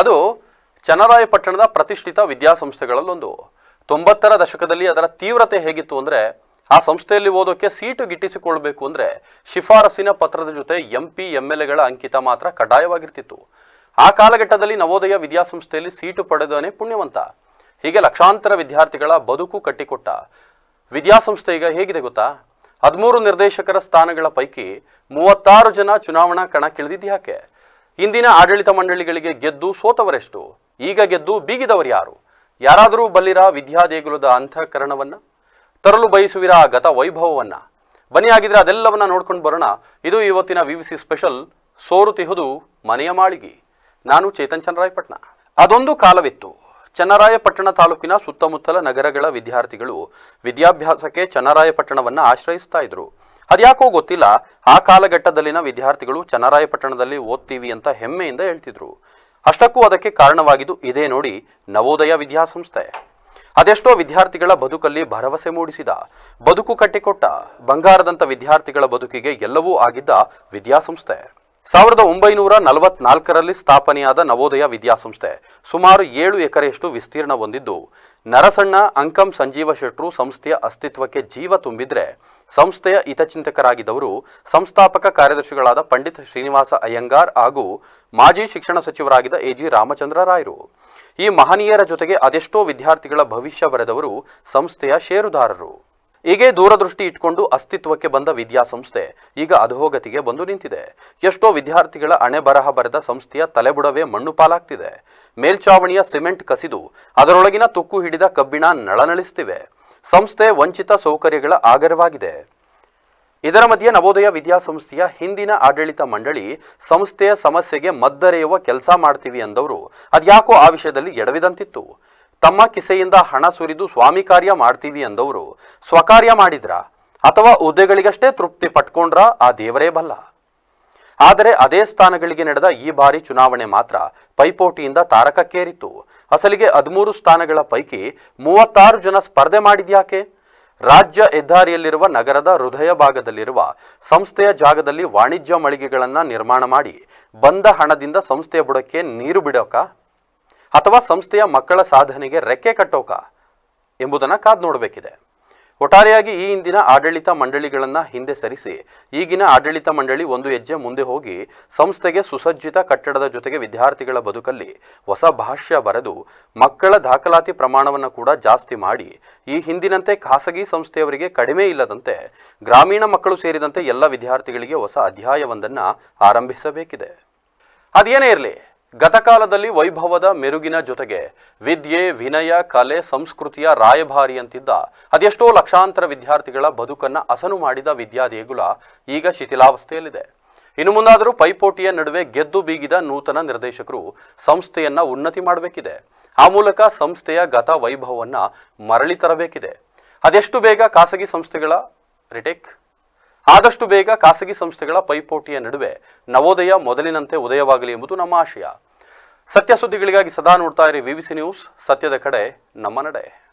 ಅದು ಚನ್ನರಾಯಪಟ್ಟಣದ ಪ್ರತಿಷ್ಠಿತ ವಿದ್ಯಾಸಂಸ್ಥೆಗಳಲ್ಲೊಂದು. ತೊಂಬತ್ತರ ದಶಕದಲ್ಲಿ ಅದರ ತೀವ್ರತೆ ಹೇಗಿತ್ತು ಅಂದರೆ, ಆ ಸಂಸ್ಥೆಯಲ್ಲಿ ಓದೋಕೆ ಸೀಟು ಗಿಟ್ಟಿಸಿಕೊಳ್ಬೇಕು ಅಂದರೆ ಶಿಫಾರಸಿನ ಪತ್ರದ ಜೊತೆ ಎಂ ಪಿ ಎಂ ಎಲ್ ಎಗಳ ಅಂಕಿತ ಮಾತ್ರ ಕಡ್ಡಾಯವಾಗಿರ್ತಿತ್ತು. ಆ ಕಾಲಘಟ್ಟದಲ್ಲಿ ನವೋದಯ ವಿದ್ಯಾಸಂಸ್ಥೆಯಲ್ಲಿ ಸೀಟು ಪಡೆದವನೇ ಪುಣ್ಯವಂತ. ಹೀಗೆ ಲಕ್ಷಾಂತರ ವಿದ್ಯಾರ್ಥಿಗಳ ಬದುಕು ಕಟ್ಟಿಕೊಟ್ಟ. ವಿದ್ಯಾಸಂಸ್ಥೆ ಈಗ ಹೇಗಿದೆ ಗೊತ್ತಾ? ಹದಿಮೂರು ನಿರ್ದೇಶಕರ ಸ್ಥಾನಗಳ ಪೈಕಿ ಮೂವತ್ತಾರು ಜನ ಚುನಾವಣಾ ಕಣಕ್ಕಿಳಿದಿದ್ದು ಇಂದಿನ ಆಡಳಿತ ಮಂಡಳಿಗಳಿಗೆ ಗೆದ್ದು ಸೋತವರೆಷ್ಟು, ಈಗ ಗೆದ್ದು ಬೀಗಿದವರು ಯಾರು? ಯಾರಾದರೂ ಬಲ್ಲಿರ ವಿದ್ಯಾದೇಗುಲದ ಅಂತಃಕರಣವನ್ನು? ತರಲು ಬಯಸುವಿರ ಗತ ವೈಭವವನ್ನ? ಬನ್ನಿ ಆಗಿದ್ರೆ ಅದೆಲ್ಲವನ್ನ ನೋಡ್ಕೊಂಡು ಬರೋಣ. ಇದು ಇವತ್ತಿನ ವಿ ಸಿ ಸ್ಪೆಷಲ್ ಸೋರು ತಿಹುದು, ಮನೆಯ ಮಾಳಿಗೆ. ನಾನು ಚೇತನ್ ಚನ್ನರಾಯಪಟ್ಟಣ. ಅದೊಂದು ಕಾಲವಿತ್ತು. ಚನ್ನರಾಯಪಟ್ಟಣ ತಾಲೂಕಿನ ಸುತ್ತಮುತ್ತಲ ನಗರಗಳ ವಿದ್ಯಾರ್ಥಿಗಳು ವಿದ್ಯಾಭ್ಯಾಸಕ್ಕೆ ಚನ್ನರಾಯಪಟ್ಟಣವನ್ನು ಆಶ್ರಯಿಸ್ತಾ ಇದ್ರು. ಅದ್ಯಾಕೋ ಗೊತ್ತಿಲ್ಲ, ಆ ಕಾಲಘಟ್ಟದಲ್ಲಿನ ವಿದ್ಯಾರ್ಥಿಗಳು ಚನ್ನರಾಯಪಟ್ಟಣದಲ್ಲಿ ಓದ್ತೀವಿ ಅಂತ ಹೆಮ್ಮೆಯಿಂದ ಹೇಳ್ತಿದ್ರು. ಅಷ್ಟಕ್ಕೂ ಅದಕ್ಕೆ ಕಾರಣವಾಗಿದ್ದು ಇದೇ ನೋಡಿ ನವೋದಯ ವಿದ್ಯಾಸಂಸ್ಥೆ. ಅದೆಷ್ಟೋ ವಿದ್ಯಾರ್ಥಿಗಳ ಬದುಕಲ್ಲಿ ಭರವಸೆ ಮೂಡಿಸಿದ. ಬದುಕು ಕಟ್ಟಿಕೊಟ್ಟ. ಬಂಗಾರದಂಥ ವಿದ್ಯಾರ್ಥಿಗಳ ಬದುಕಿಗೆ ಎಲ್ಲವೂ ಆಗಿದ್ದ ವಿದ್ಯಾಸಂಸ್ಥೆ. ಸಾವಿರದ ಒಂಬೈನೂರ ನಲವತ್ನಾಲ್ಕರಲ್ಲಿ ಸ್ಥಾಪನೆಯಾದ ನವೋದಯ ವಿದ್ಯಾಸಂಸ್ಥೆ. ಸುಮಾರು ಏಳು ಎಕರೆಯಷ್ಟು ವಿಸ್ತೀರ್ಣ ಹೊಂದಿದ್ದು, ನರಸಣ್ಣ ಅಂಕಂ ಸಂಜೀವ ಶೆಟ್ರು ಸಂಸ್ಥೆಯ ಅಸ್ತಿತ್ವಕ್ಕೆ ಜೀವ ತುಂಬಿದ್ರೆ, ಸಂಸ್ಥೆಯ ಹಿತಚಿಂತಕರಾಗಿದ್ದವರು ಸಂಸ್ಥಾಪಕ ಕಾರ್ಯದರ್ಶಿಗಳಾದ ಪಂಡಿತ್ ಶ್ರೀನಿವಾಸ ಅಯ್ಯಂಗಾರ್ ಹಾಗೂ ಮಾಜಿ ಶಿಕ್ಷಣ ಸಚಿವರಾಗಿದ್ದ ಎ ಜಿ ರಾಮಚಂದ್ರ ರಾಯರು. ಈ ಮಹನೀಯರ ಜೊತೆಗೆ ಅದೆಷ್ಟೋ ವಿದ್ಯಾರ್ಥಿಗಳ ಭವಿಷ್ಯ ಬರೆದವರು ಸಂಸ್ಥೆಯ ಷೇರುದಾರರು. ಹೀಗೆ ದೂರದೃಷ್ಟಿ ಇಟ್ಕೊಂಡು ಅಸ್ತಿತ್ವಕ್ಕೆ ಬಂದ ವಿದ್ಯಾಸಂಸ್ಥೆ, ಈಗ ಅಧೋಗತಿಗೆ ಬಂದು ನಿಂತಿದೆ. ಎಷ್ಟೋ ವಿದ್ಯಾರ್ಥಿಗಳ ಅಣೆ ಬರಹ ಬರೆದ ಸಂಸ್ಥೆಯ ತಲೆಬುಡವೇ ಮಣ್ಣು ಪಾಲಾಗ್ತಿದೆ. ಮೇಲ್ಚಾವಣಿಯ ಸಿಮೆಂಟ್ ಕಸಿದು ಅದರೊಳಗಿನ ತುಕ್ಕು ಹಿಡಿದ ಕಬ್ಬಿಣ ನಳನಳಿಸ್ತಿವೆ. ಸಂಸ್ಥೆ ವಂಚಿತ ಸೌಕರ್ಯಗಳ ಆಗರವಾಗಿದೆ. ಇದರ ಮಧ್ಯೆ ನವೋದಯ ವಿದ್ಯಾಸಂಸ್ಥೆಯ ಹಿಂದಿನ ಆಡಳಿತ ಮಂಡಳಿ ಸಂಸ್ಥೆಯ ಸಮಸ್ಯೆಗೆ ಮದ್ದರೆಯುವ ಕೆಲಸ ಮಾಡ್ತೀವಿ ಅಂದವರು, ಅದ್ಯಾಕೋ ಆ ವಿಷಯದಲ್ಲಿ ಎಡವಿದಂತಿತ್ತು. ತಮ್ಮ ಕಿಸೆಯಿಂದ ಹಣ ಸುರಿದು ಸ್ವಾಮಿ ಕಾರ್ಯ ಮಾಡ್ತೀವಿ ಅಂದವರು, ಸ್ವಕಾರ್ಯ ಮಾಡಿದ್ರ? ಅಥವಾ ಹುದ್ದೆಗಳಿಗಷ್ಟೇ ತೃಪ್ತಿ ಪಟ್ಕೊಂಡ್ರ? ಆ ದೇವರೇ ಬಲ್ಲ. ಆದರೆ ಅದೇ ಸ್ಥಾನಗಳಿಗೆ ನಡೆದ ಈ ಬಾರಿ ಚುನಾವಣೆ ಮಾತ್ರ ಪೈಪೋಟಿಯಿಂದ ತಾರಕಕ್ಕೇರಿತ್ತು. ಅಸಲಿಗೆ ಹದಿಮೂರು ಸ್ಥಾನಗಳ ಪೈಕಿ ಮೂವತ್ತಾರು ಜನ ಸ್ಪರ್ಧೆ ಮಾಡಿದ್ಯಾಕೆ? ರಾಜ್ಯ ಹೆದ್ದಾರಿಯಲ್ಲಿರುವ ನಗರದ ಹೃದಯ ಭಾಗದಲ್ಲಿರುವ ಸಂಸ್ಥೆಯ ಜಾಗದಲ್ಲಿ ವಾಣಿಜ್ಯ ಮಳಿಗೆಗಳನ್ನು ನಿರ್ಮಾಣ ಮಾಡಿ ಬಂದ ಹಣದಿಂದ ಸಂಸ್ಥೆಯ ಬುಡಕ್ಕೆ ನೀರು ಬಿಡೋಕ? ಅಥವಾ ಸಂಸ್ಥೆಯ ಮಕ್ಕಳ ಸಾಧನೆಗೆ ರೆಕ್ಕೆ ಕಟ್ಟೋಕ ಎಂಬುದನ್ನು ಕಾದು ನೋಡಬೇಕಿದೆ. ಒಟ್ಟಾರೆಯಾಗಿ ಈ ಹಿಂದಿನ ಆಡಳಿತ ಮಂಡಳಿಗಳನ್ನ ಹಿಂದೆ ಸರಿಸಿ, ಈಗಿನ ಆಡಳಿತ ಮಂಡಳಿ ಒಂದು ಹೆಜ್ಜೆ ಮುಂದೆ ಹೋಗಿ ಸಂಸ್ಥೆಗೆ ಸುಸಜ್ಜಿತ ಕಟ್ಟಡದ ಜೊತೆಗೆ ವಿದ್ಯಾರ್ಥಿಗಳ ಬದುಕಲ್ಲಿ ಹೊಸ ಭಾಷ್ಯ ಬರೆದು ಮಕ್ಕಳ ದಾಖಲಾತಿ ಪ್ರಮಾಣವನ್ನು ಕೂಡ ಜಾಸ್ತಿ ಮಾಡಿ, ಈ ಹಿಂದಿನಂತೆ ಖಾಸಗಿ ಸಂಸ್ಥೆಯವರಿಗೆ ಕಡಿಮೆ ಇಲ್ಲದಂತೆ ಗ್ರಾಮೀಣ ಮಕ್ಕಳು ಸೇರಿದಂತೆ ಎಲ್ಲ ವಿದ್ಯಾರ್ಥಿಗಳಿಗೆ ಹೊಸ ಅಧ್ಯಾಯವೊಂದನ್ನು ಆರಂಭಿಸಬೇಕಿದೆ. ಅದೇನೇ ಇರಲಿ ಗತಕಾಲದಲ್ಲಿ ವೈಭವದ ಮೆರುಗಿನ ಜೊತೆಗೆ ವಿದ್ಯೆ, ವಿನಯ, ಕಲೆ, ಸಂಸ್ಕೃತಿಯ ರಾಯಭಾರಿ ಅಂತಿದ್ದ ಅದೆಷ್ಟೋ ಲಕ್ಷಾಂತರ ವಿದ್ಯಾರ್ಥಿಗಳ ಬದುಕನ್ನ ಅಸನು ಮಾಡಿದ ವಿದ್ಯಾದೇಗುಲ ಈಗ ಶಿಥಿಲಾವಸ್ಥೆಯಲ್ಲಿದೆ. ಇನ್ನು ಮುಂದಾದರೂ ಪೈಪೋಟಿಯ ನಡುವೆ ಗೆದ್ದು ಬೀಗಿದ ನೂತನ ನಿರ್ದೇಶಕರು ಸಂಸ್ಥೆಯನ್ನ ಉನ್ನತಿ ಮಾಡಬೇಕಿದೆ. ಆ ಮೂಲಕ ಸಂಸ್ಥೆಯ ಗತ ವೈಭವವನ್ನ ಮರಳಿ ತರಬೇಕಿದೆ. ಅದೆಷ್ಟು ಬೇಗ ಖಾಸಗಿ ಸಂಸ್ಥೆಗಳ ರಿಟೇಕ್? ಆದಷ್ಟು ಬೇಗ ಖಾಸಗಿ ಸಂಸ್ಥೆಗಳ ಪೈಪೋಟಿಯ ನಡುವೆ ನವೋದಯ ಮೊದಲಿನಂತೆ ಉದಯವಾಗಲಿ ಎಂಬುದು ನಮ್ಮ ಆಶಯ. ಸತ್ಯ ಸುದ್ದಿಗಳಿಗಾಗಿ ಸದಾ ನೋಡ್ತಾ ಇರಿ ವಿವಿಸಿ ನ್ಯೂಸ್. ಸತ್ಯದ ಕಡೆ ನಮ್ಮ ನಡೆ.